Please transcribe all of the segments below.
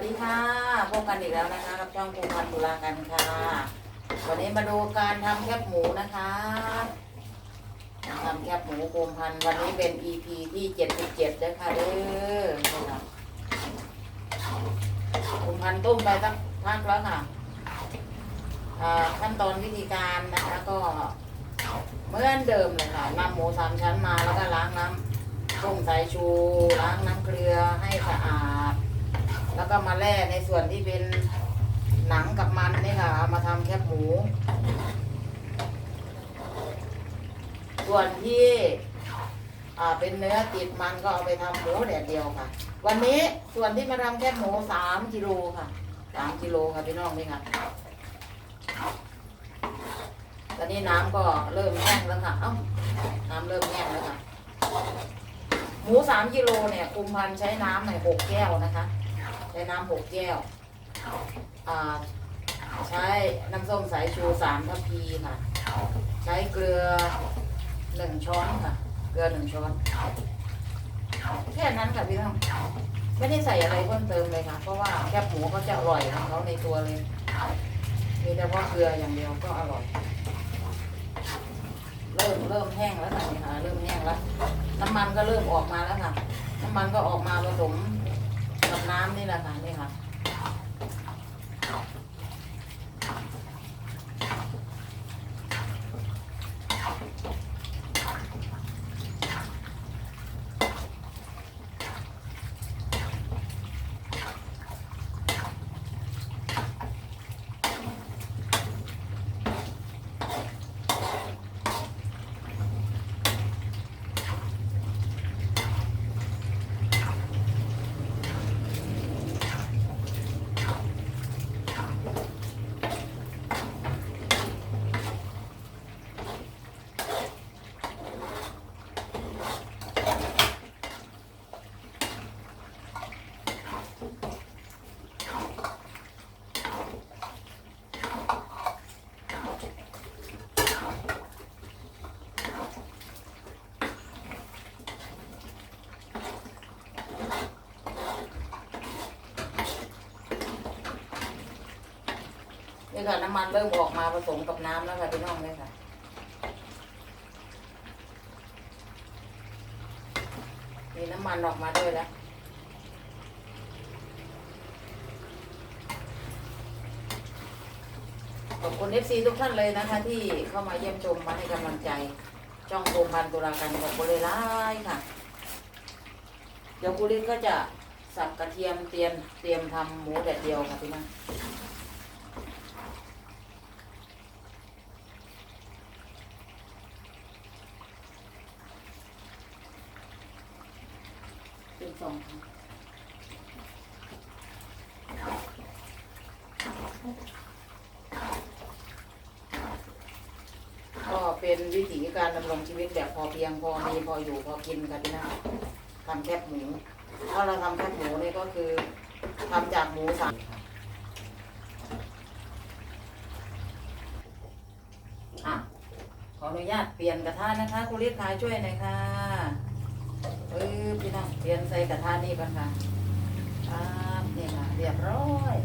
วัสดีค่ะ พบกันอีกแล้วนะคะกับช่องภูพันธ์ตุลากันค่ะ วันนี้มาดูการทำแคบหมูนะคะทำแคบหมูภูมิพันธ์วันนี้เป็น EP ที่เจ็ดสิบเจ็ดด้ค่ะเด้อภูมิพันธ์ต้มไปสักพักแล้วค่ะขั้นตอนวิธีการนะคะก็เหมือนเดิมเลยค่ะนำหมูสามชั้นมาแล้วก็ล้างน้ำต้มสายชู ล้างน้ำเกลือให้สะอาด แล้วก็มาแล่ในส่วนที่เป็นหนังกับมันนี่ค่ะเอามาทำแคบหมู ส่วนที่เป็นเนื้อติดมันก็เอาไปทำหมูแดดเดียวค่ะ วันนี้ส่วนที่มาทำแคบหมูสามกิโลค่ะสามกิโลค่ะพี่น้องนี่ค่ะตอนนี้น้ำก็เริ่มแห้งแล้วค่ะ เอ้า น้ำเริ่มแห้งแล้วค่ะ หมูสามกิโลเนี่ยคุมพันใช้น้ำในหกแก้วนะคะ ช้น้ำหกแก้วอ่าใช้น้ำส้มสายชูสามทัพพีค่ะ ใช้เกลือหนึ่งช้อนค่ะ เกลือหนึ่งช้อน แค่นั้นค่ะพี่น้องไม่ได้ใส่อะไรเพิ่มเติมเลยค่ะ เพราะว่าแคบหมูเขาจะอร่อยของเขาในตัวเลย มีแต่ว่าเกลืออย่างเดียวก็อร่อย เริ่มเริ่มแห้งแล้วค่ะนี่ค่ะเริ่มแห้งแล้ว น้ำมันก็เริ่มออกมาแล้วค่ะ น้ำมันก็ออกมาผสม กับน้ำนี่แหละค่ะนี่ ค่ะ น้ำมันเริ่มออกมาผสมกับน้ำแล้วค่ะพี่น้องเลยค่ะมีน้ำมันออกมาด้วยแล้วขอบคุณเอฟซีทุกท่านเลยนะคะ ที่เข้ามาเยี่ยมชมมาให้กำลังใจ จ้องโคมพันตุลาการขอบคุณเลยร้ายค่ะ เดี๋ยวกุลิศก็จะสับกระเทียมเตรียมเตรียมทำหมูแดดเดียวค่ะพี่น้อง เป็นสองครั้งก็เป็นวิถีการดำรงชีวิตแบบพอเพียงพอมีพออยู่พอกินค่ะพี่น้าทำแคบหมู ถ้าเราทำแคบหมูนี่ก็คือทำจากหมูสับ อะขออนุญาตเปลี่ยนกระทะนะคะคุณเรียกทายช่วยหน่อยค่ะเออพี่น้องเปลี่ยนใส่กระทะนี่ก่อนค่ะครับนี่ค่ะเรียบร้อย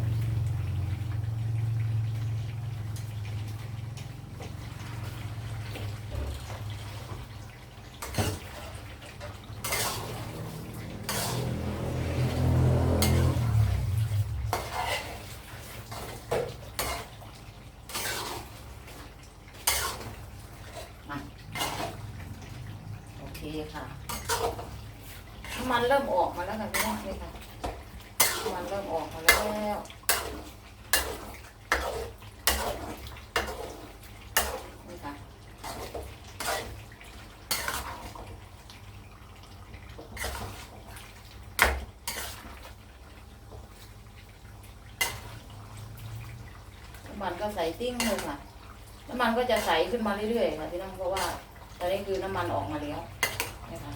มาโอเคค่ะน้ำมันเริ่มออกมาแล้วค่ะพี่น้องนี่ค่ะน้ำมันเริ่มออกมาแล้วนี่ค่ะน้ำ มันก็ใส่ติ้งเลยค่ะ น้ำมันก็จะใสขึ้นมาเรื่อยๆค่ะพี่น้องเพราะว่าตอนนี้คือน้ำมันออกมาแล้วนะคะ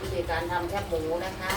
วิธีการทำแคบหมูนะคะ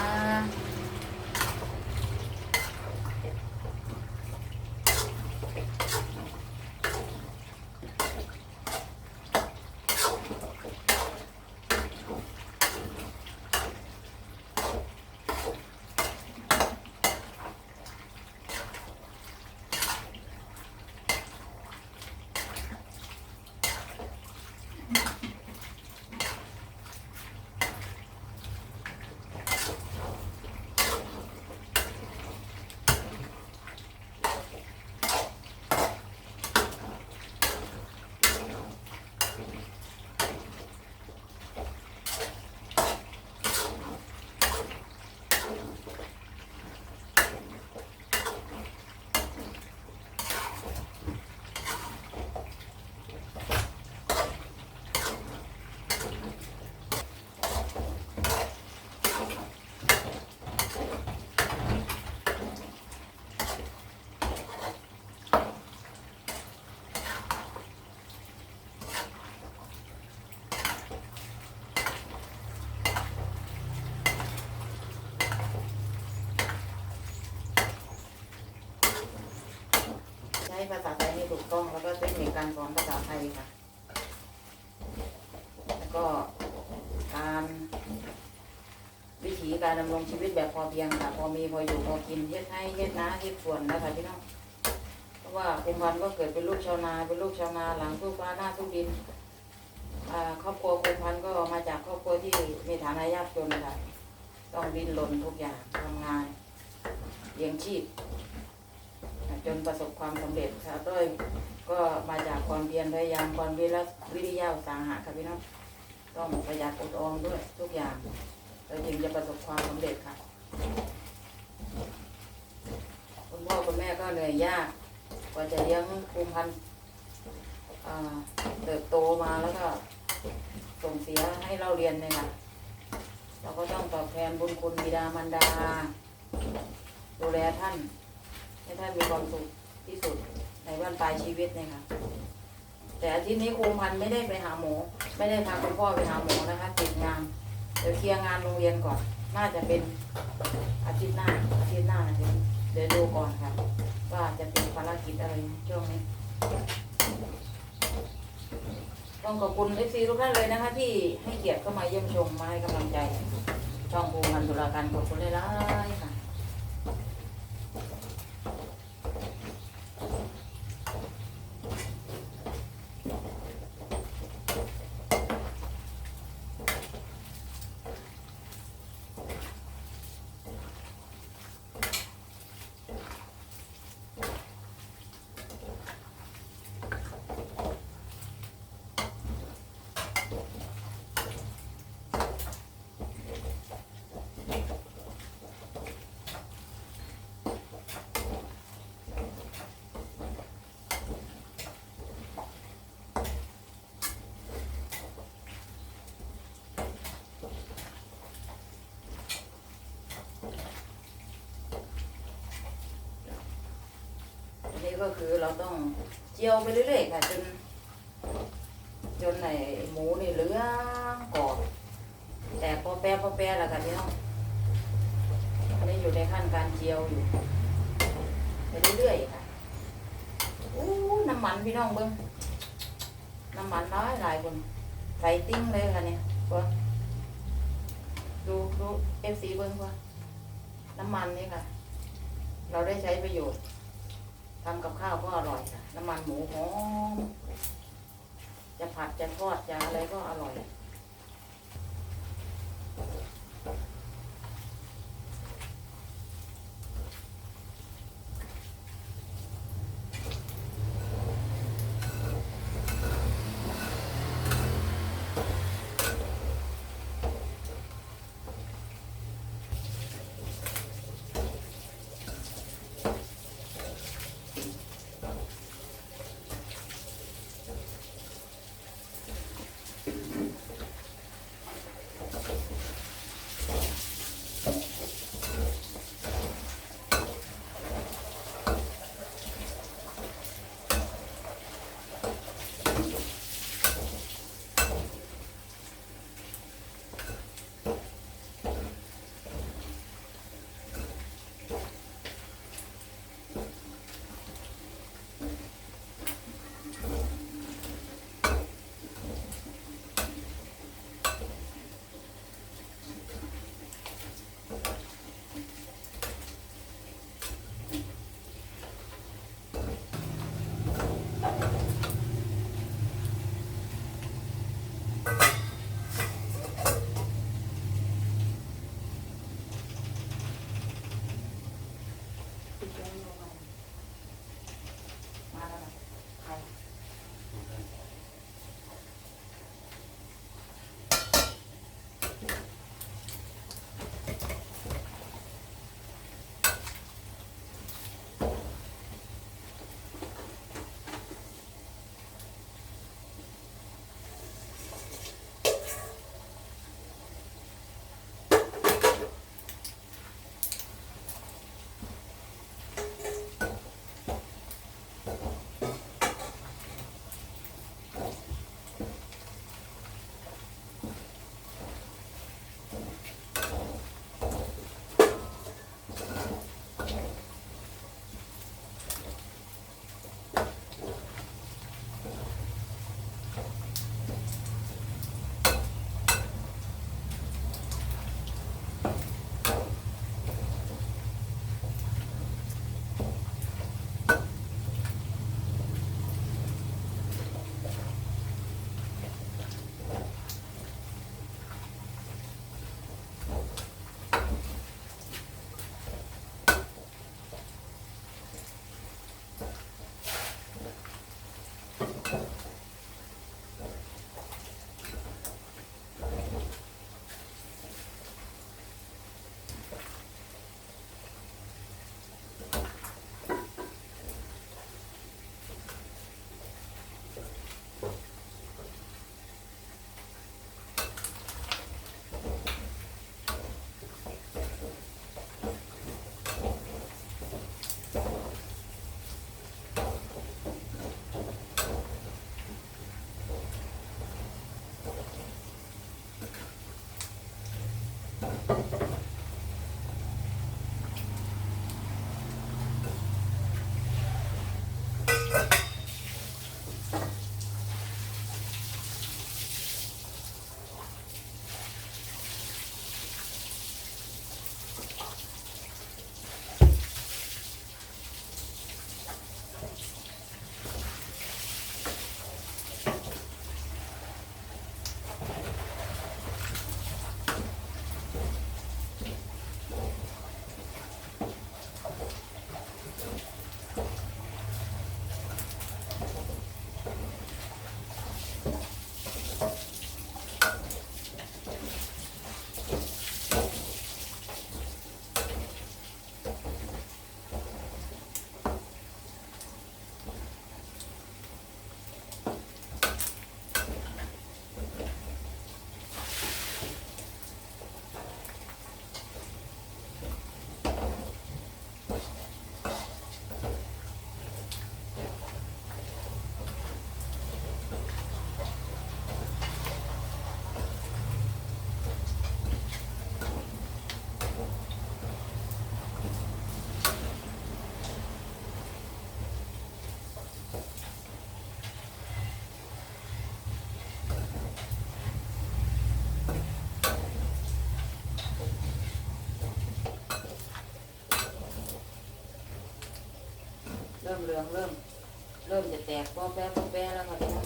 น ภาษาไทยให้ถูกต้อง แล้วก็เทคนิคการสอนภาษาไทยค่ะ แล้วก็การวิถีการดำรงชีวิตแบบพอเพียงค่ะ พอมีพออยู่พอกินเฮ็ดให้เฮ็ดนาเฮ็ดสวนนะคะพี่น้อง เพราะว่าคุมพันธ์ก็เกิดเป็นลูกชาวนา เป็นลูกชาวนาหลังสู้ฟ้าหน้าสู้ดินครอบครัวคุมพันธ์ก็มาจากครอบครัวที่มีฐานะยากจนค่ะ ต้องดิ้นรนทุกอย่างทำงานเลี้ยงชีพ จนประสบความสำเร็จค่ะด้วยก็มาจากความเพียรพยายามความวิริวิริยะอุตสาหะค่ะพี่น้องต้องประหยัดอดออมด้วยทุกอย่างเราจึงจะประสบความสำเร็จค่ะคุณพ่อคุณแม่ก็เหนื่อยยากกว่าจะเลี้ยงภูมิพันธุ์เติบโตมาแล้วก็ส่งเสียให้เราเรียนเนี่ยค่ะเราก็ต้องตอบแทนบุญคุณบิดามารดา ดูแลท่าน ให้ท่านมีความสุขที่สุดในบ้านปลายชีวิตเนี่ยค่ะแต่อาทิตย์นี้ครูพันไม่ได้ไปหาหมอไม่ได้พาคุณพ่อไปหาหมอนะคะ ติดงานเดี๋ยวเคลียร์งานโรงเรียนก่อน น่าจะเป็นอาทิตย์หน้าอาทิตย์หน้านะเดี๋ยวเลยดูก่อนค่ะ ว่าจะเป็นภารกิจอะไรช่วงนี้ต้องขอบคุณเอฟซีทุกท่านเลยนะคะ ที่ให้เกียรติเข้ามาเยี่ยมชมมาให้กำลังใจช่องภูมิพันธ์ตุลาการขอบคุณเลยนะค่ะ ก็คือเราต้องเจียวไปเรื่อยๆค่ะจนจนในหมูนี่เหลืองกรอบแต่พอแปรพอแปรแล้วกันพี่น้องอันนี้อยู่ในขั้นการเจียวอยู่ไปเรื่อยๆค่ะอู้น้ำมันพี่น้องเบิ้งน้ำมันน้อยหลายคนใส่ติ้งเลยค่ะเนี่ยเบิ้งดูดูเอฟซีเบิ้งว่าน้ำมันนี่ค่ะ เราได้ใช้ประโยชน์ ทำกับข้าวก็อร่อยค่ะ น้ำมันหมูหอมจะผัดจะทอดจะอะไรก็อร่อย เริ่มเหลืองเริ่ม เริ่มจะแตกป้อแป๊ะป้อแป๊ะแล้วค่ะ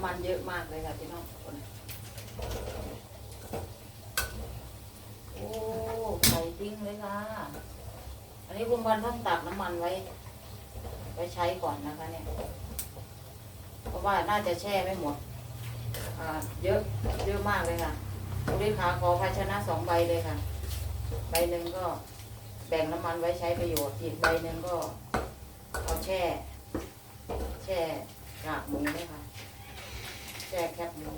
ำมันเยอะมากเลยค่ะพี่น้องคนโอ้ไข่ติ้งเลยค่ะ อันนี้คุณบอลต้องตักน้ำมันไว้ ไว้ใช้ก่อนนะคะ เนี่ย เพราะว่าน่าจะแช่ไม่หมด อ่า เยอะ เยอะมากเลยค่ะคุณลิขาขอภาชนะสองใบเลยค่ะ ใบหนึ่งก็แบ่งน้ำมันไว้ใช้ประโยชน์ อีกใบหนึ่งก็เอาแช่ แช่กากหมูเลยค่ะ แช่แคบหมู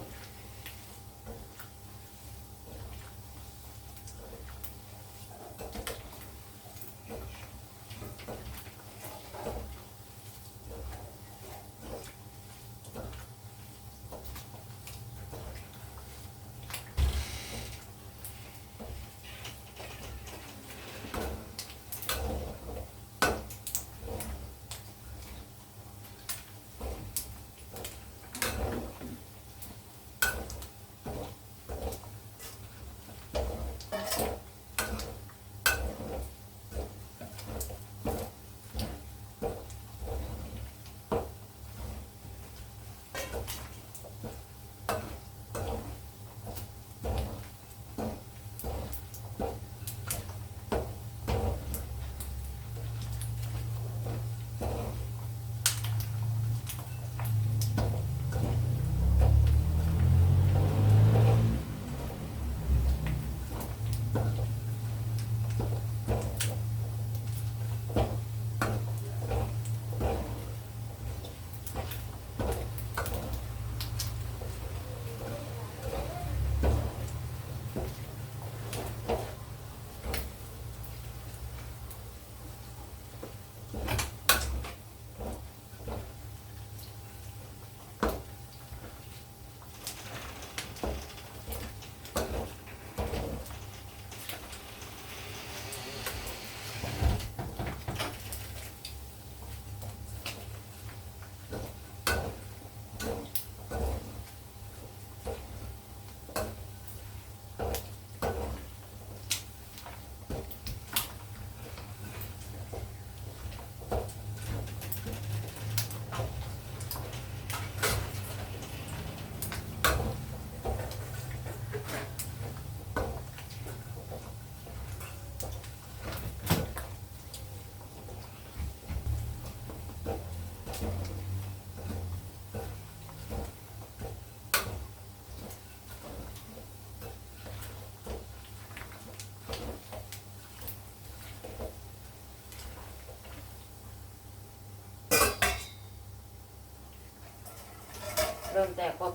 เริ่มแตกก็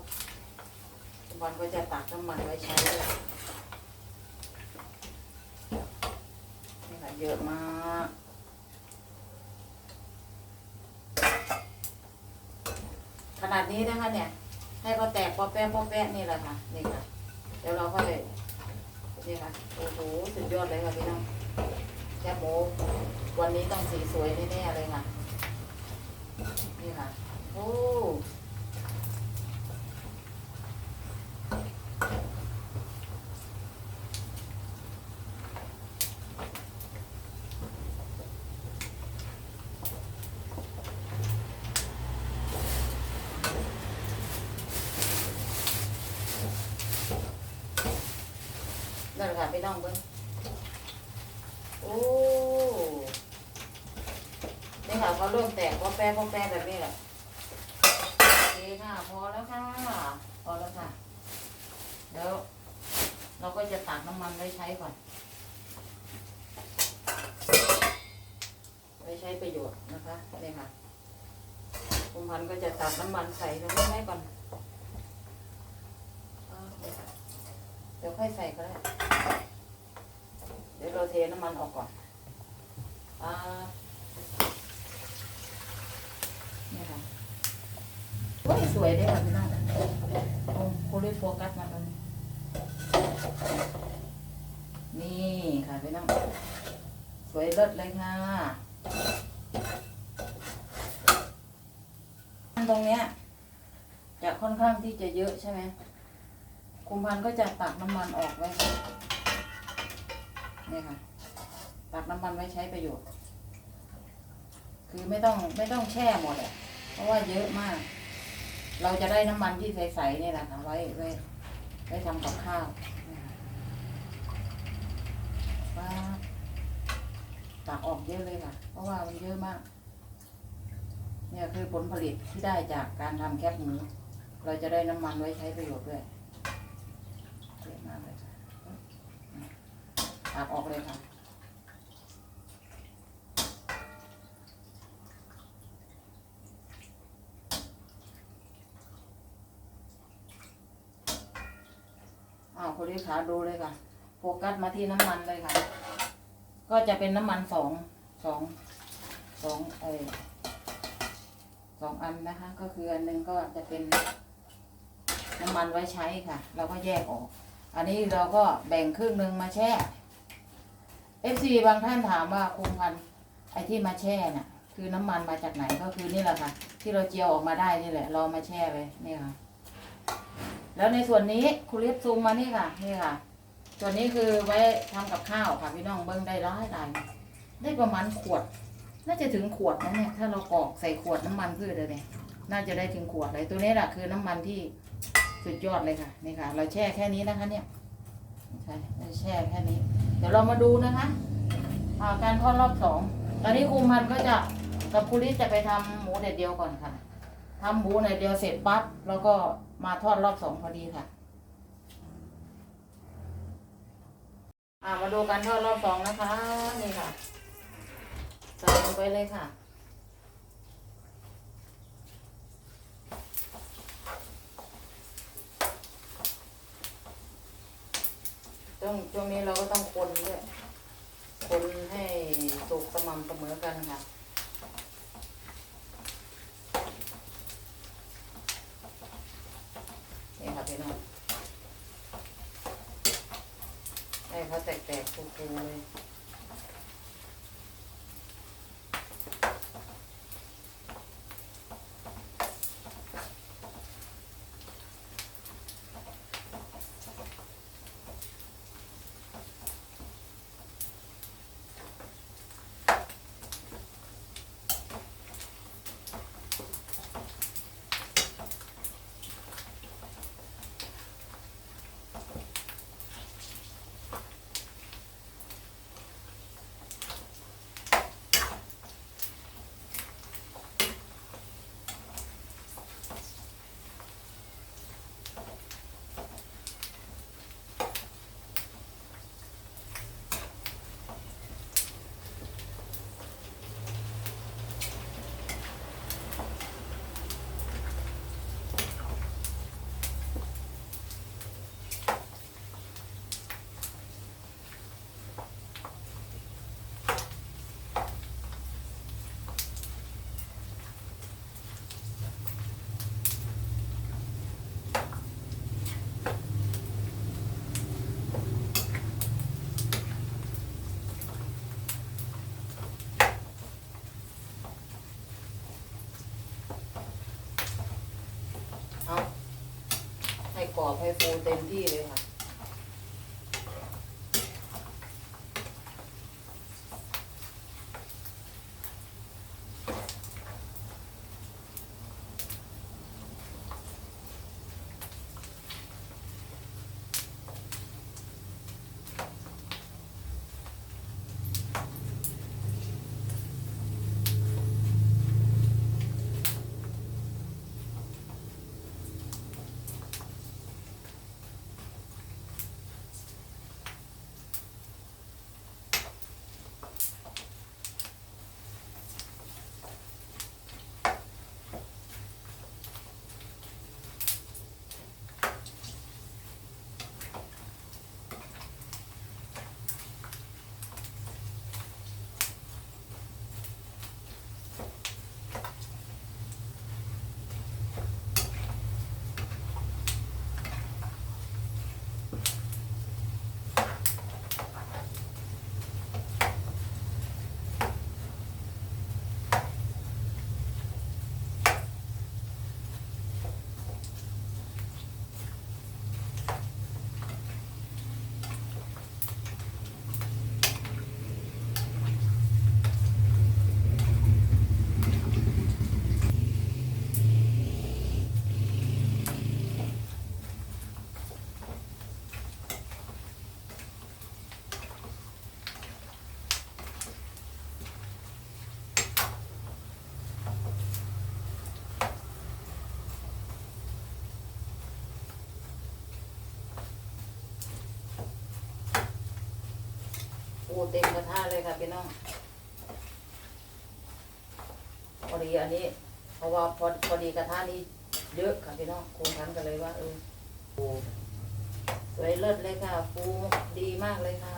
คุณบอลก็จะตักน้ำมันไว้ใช้เลยนี่ค่ะเยอะมากขนาดนี้นะคะเนี่ย ให้เขาแตกปอแป้ปอแป้นี่แหละค่ะนี่ค่ะ เดี๋ยวเราก็เลยนี่ค่ะโอ้โหสุดยอดเลยค่ะพี่น้องแคบหมูวันนี้ต้องสีสวยแน่ๆเลยค่ะ นี่ค่ะ โอ้ นั่นแหละค่ะพี่น้องเบิ้งโอ้ นี่ค่ะเขาเริ่ม แตกพอแป้พอแป้แบบนี้แหละโอเคค่ะพอแล้วค่ะ พอแล้วค่ะ เดี๋ยวเราก็จะตักน้ำมันไว้ใช้ก่อน ไว้ใช้ประโยชน์นะคะนี่ค่ะคุณพันก็จะตักน้ำมันใส่ตรงนี้ไว้ก่อนเดี๋ยวค่อยใส่ก็ได้ เดี๋ยวเราเทน้ำมันออกก่อนอ่า นี่ค่ะโอ้ยสวยเด้ค่ะพี่น้องโอ้โคลิโฟกัสมาตรงนี้นี่ค่ะพี่น้องสวยเลิศเลยค่ะตรงเนี้ยจะค่อนข้างที่จะเยอะใช่ไหมคุมพันก็จะตักน้ำมันออกไว้นี่ค่ะ ตักน้ำมันไว้ใช้ประโยชน์ คือไม่ต้องไม่ต้องแช่หมดอะ ราะว่าเยอะมาก เราจะได้น้ำมันที่ใสๆนี่แหละค่ะไว้ไว้ไว้ทำกับข้าวนี่าตักออกเยอะเลยค่ะ เพราะว่ามันเยอะมาก เนี่ยคือผลผลิตที่ได้จากการทำแคบหมูเราจะได้น้ำมันไว้ใช้ประโยชน์ด้วยเยอะมากเลยค่ะตักออกเลยค่ะ คุณลิขาดูเลยค่ะ โฟกัสมาที่น้ำมันเลยค่ะ ก็จะเป็นน้ำมันสองสองสองเออสองอันนะคะ ก็คืออันหนึงก็จะเป็นน้ำมันไว้ใช้ค่ะ เราก็แยกออก อันนี้เราก็แบ่งครึ่งหนึ่งมาแช่ FC บางท่านถามว่าคุมพันไอที่มาแช่น่ะ คือน้ำมันมาจากไหนก็คือนี่แหละค่ะ ที่เราเจียวออกมาได้นี่แหละ เรามาแช่ไว้นี่ค่ะ แล้วในส่วนนี้คุณเรียบซูมมานี่ค่ะ นี่ค่ะ ส่วนนี้คือไว้ทำกับข้าวค่ะพี่น้องเบิ้งได้ร้ายได้ได้ประมาณขวด น่าจะถึงขวดนะเนี่ย ถ้าเรากรอกใส่ขวดน้ำมันพืชเลยเนี่ย น่าจะได้ถึงขวดเลย ตัวนี้แหละคือน้ำมันที่สุดยอดเลยค่ะ นี่ค่ะ เราแช่แค่นี้นะคะ เนี่ย ใช่แช่แค่นี้ เดี๋ยวเรามาดูนะคะาการทอดรอบสอง ตอนนี้คุมพันก็จะกับคุริสจะไปทำหมูเด็ดเดียวก่อนค่ะ ทำหมูเด็ดเดียวเสร็จปั๊บแล้วก็มาทอดรอบสองพอดีค่ะ อ่ามาดูการทอดรอบสองนะคะ นี่ค่ะใส่ลงไปเลยค่ะ ต้องช่วงนี้เราก็ต้องคนด้วยคนให้สุกสม่ำเสมอกันค่ะ อบให้ฟูเต็มที่เลยค่ะ เต็มกระทะเลยค่ะพี่น้องพอดีอันนี้ เพราะว่าพอพอดีกระทะนี้เยอะค่ะพี่น้องคูณพันกันเลยว่าเออสวยเลิศเลยค่ะฟูดีมากเลยค่ะ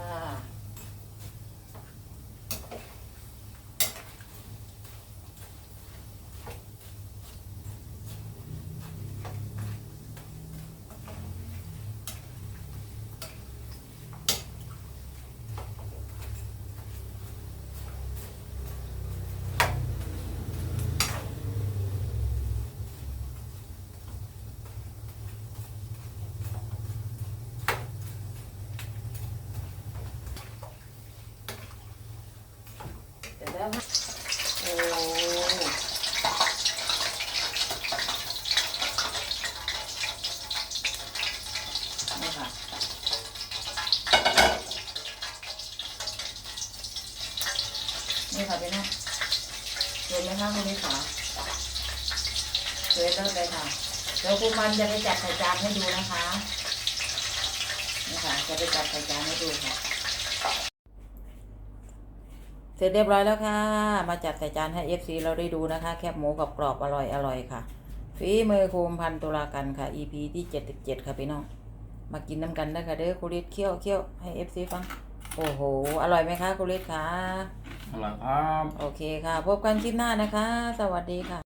โอ้นี่ค่ะนี่ค่ะพี่น้องเห็นไหมคะคุณนิสาสวยเลิศเลยค่ะเดี๋ยวคุณมันจะไปจัดใส่จานให้ดูนะคะนี่ค่ะจะไปจัดใส่จานให้ดูค่ะ เสร็จเรียบร้อยแล้วค่ะ มาจัดใส่จานให้ FC เราได้ดูนะคะ แคบหมูกับกรอบอร่อยอร่อยค่ะฝีมือคูมพันตุลากันค่ะ EP ที่77ค่ะพี่น้อง มากินน้ำกันได้อค่ะเด้อคุริสเคี่ยวเคี่ยวให้ FC ฟัง โอ้โห อร่อยไหมคะคุริสคะอร่อยครับ โอเคค่ะ พบกันคลิปหน้านะคะ สวัสดีค่ะ